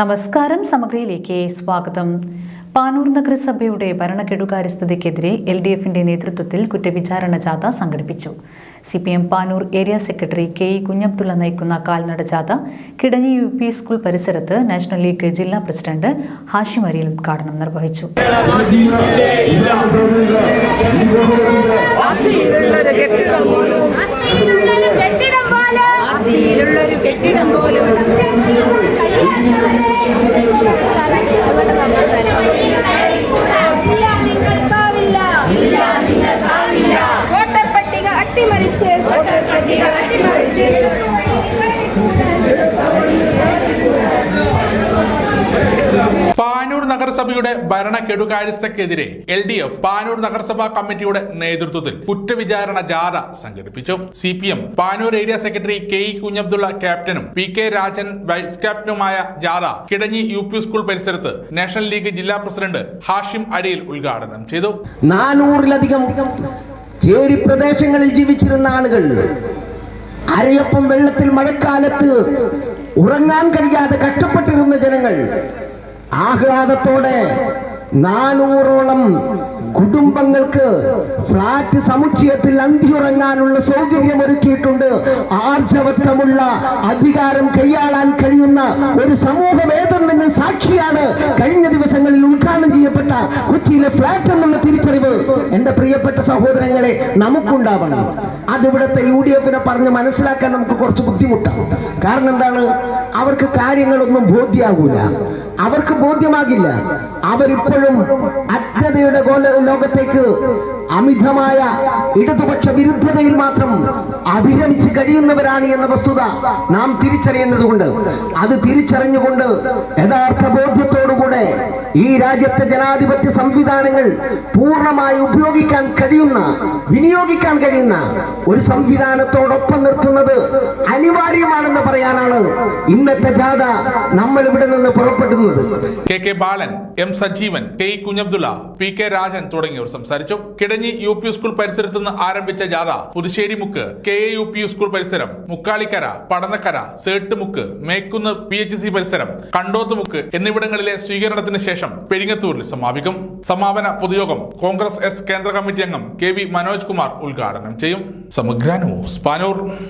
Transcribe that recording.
നമസ്കാരം സമഗ്രയിലേക്ക് സ്വാഗതം. പാനൂർ നഗരസഭയുടെ ഭരണകെടുകാര്യസ്ഥതയ്ക്കെതിരെ എൽ ഡി എഫിന്റെ നേതൃത്വത്തിൽ കുറ്റവിചാരണ ജാഥ സംഘടിപ്പിച്ചു. C P M Panoor area secretary K E Kunhabdulla നയിക്കുന്ന കാൽനട ജാഥ കിടഞ്ഞി യു പി സ്കൂൾ പരിസരത്ത് നാഷണൽ ലീഗ് ജില്ലാ പ്രസിഡന്റ് ഹാഷിം അരിയിൽ ഉദ്ഘാടനം നിർവഹിച്ചു. കെട്ടിടം പോലും Gracias. നഗരസഭയുടെ ഭരണ കെടുകാര്യസ്ഥക്കെതിരെ എൽ ഡി എഫ് പാനൂർ നഗരസഭാ കമ്മിറ്റിയുടെ നേതൃത്വത്തിൽ കുറ്റവിചാരണ ജാഥ സംഘടിപ്പിച്ചു. C P M Panoor area secretary K E Kunhabdulla ക്യാപ്റ്റനും പി കെ രാജൻ വൈസ് ക്യാപ്റ്റനുമായ ജാഥ കിടഞ്ഞി യു പി സ്കൂൾ പരിസരത്ത് നാഷണൽ ലീഗ് ജില്ലാ പ്രസിഡന്റ് ഹാഷിം അടിയിൽ ഉദ്ഘാടനം ചെയ്തു. നാനൂറിലധികം ചേരി പ്രദേശങ്ങളിൽ ജീവിച്ചിരുന്ന ആളുകൾ അരയപ്പം വെള്ളത്തിൽ മഴക്കാലത്ത് ഉറങ്ങാൻ കഴിയാതെ കഷ്ടപ്പെട്ടിരുന്ന ജനങ്ങൾ ആഹ്ലാദത്തോടെ നാനൂറോളം കുടുംബങ്ങൾക്ക് ഫ്ലാറ്റ് സമുച്ചയത്തിൽ അന്തിയുറങ്ങാനുള്ള സൗകര്യം ഒരുക്കിയിട്ടുണ്ട് ആർജവത്വമുള്ള അധികാരം കൈയാളാൻ കഴിയുന്ന ഒരു സമൂഹം ഏതെന്നതിന് സാക്ഷിയാണ് കഴിഞ്ഞ ദിവസങ്ങളിൽ ഉദ്ഘാടനം ചെയ്യപ്പെട്ട കൊച്ചിയിലെ ഫ്ലാറ്റ് എന്നുള്ള തിരിച്ചറിവ് എന്റെ പ്രിയപ്പെട്ട സഹോദരങ്ങളെ നമുക്കുണ്ടാവണം. അതിവിടുത്തെ യു ഡി എഫിനെ പറഞ്ഞ് മനസ്സിലാക്കാൻ നമുക്ക് കുറച്ച് ബുദ്ധിമുട്ടാണ്. കാരണം എന്താണ്? അവർക്ക് കാര്യങ്ങളൊന്നും ബോധ്യാകൂല അവർക്ക് ബോധ്യമാകില്ല. അവരിപ്പോഴും അജ്ഞതയുടെ ലോകത്തേക്ക് അമിതമായ ഇടതുപക്ഷ വിരുദ്ധതയിൽ മാത്രം അഭിരമിച്ച് കഴിയുന്നവരാണ് എന്ന വസ്തുത നാം തിരിച്ചറിയേണ്ടതുകൊണ്ട് അത് തിരിച്ചറിഞ്ഞുകൊണ്ട് യഥാർത്ഥ ഈ രാജ്യത്തെ ജനാധിപത്യ സംവിധാനങ്ങൾ പൂർണമായി ഉപയോഗിക്കാൻ കഴിയുന്ന വിനിയോഗിക്കാൻ കഴിയുന്ന ഒരു സംവിധാനത്തോടൊപ്പം നിർത്തുന്നത് അനിവാര്യമാണെന്ന് ഇന്നത്തെ ജാഥ നമ്മൾ ഇവിടെ നിന്ന് പുറപ്പെടുന്നത്. K K Balan M Sajeevan K Kunhabdulla P K Rajan തുടങ്ങിയവർ സംസാരിച്ചു. കിടഞ്ഞി യു പി സ്കൂൾ പരിസരത്ത് നിന്ന് ആരംഭിച്ച ജാഥ Puthussery Mukku K A U P school പരിസരം Mukkalikkara Padannakkara Settumukku Mekkunnu P H C പരിസരം കണ്ടോത്തുമുക്ക് എന്നിവിടങ്ങളിലെ സ്വീകരണത്തിന് ശേഷം പെരിങ്ങത്തൂരിൽ സമാപിക്കും. സമാപന പൊതുയോഗം കോൺഗ്രസ് എസ് കേന്ദ്ര കമ്മിറ്റി അംഗം കെ വി മനോജ് കുമാർ ഉദ്ഘാടനം ചെയ്യും. സമഗ്ര ന്യൂസ് പാനൂർ.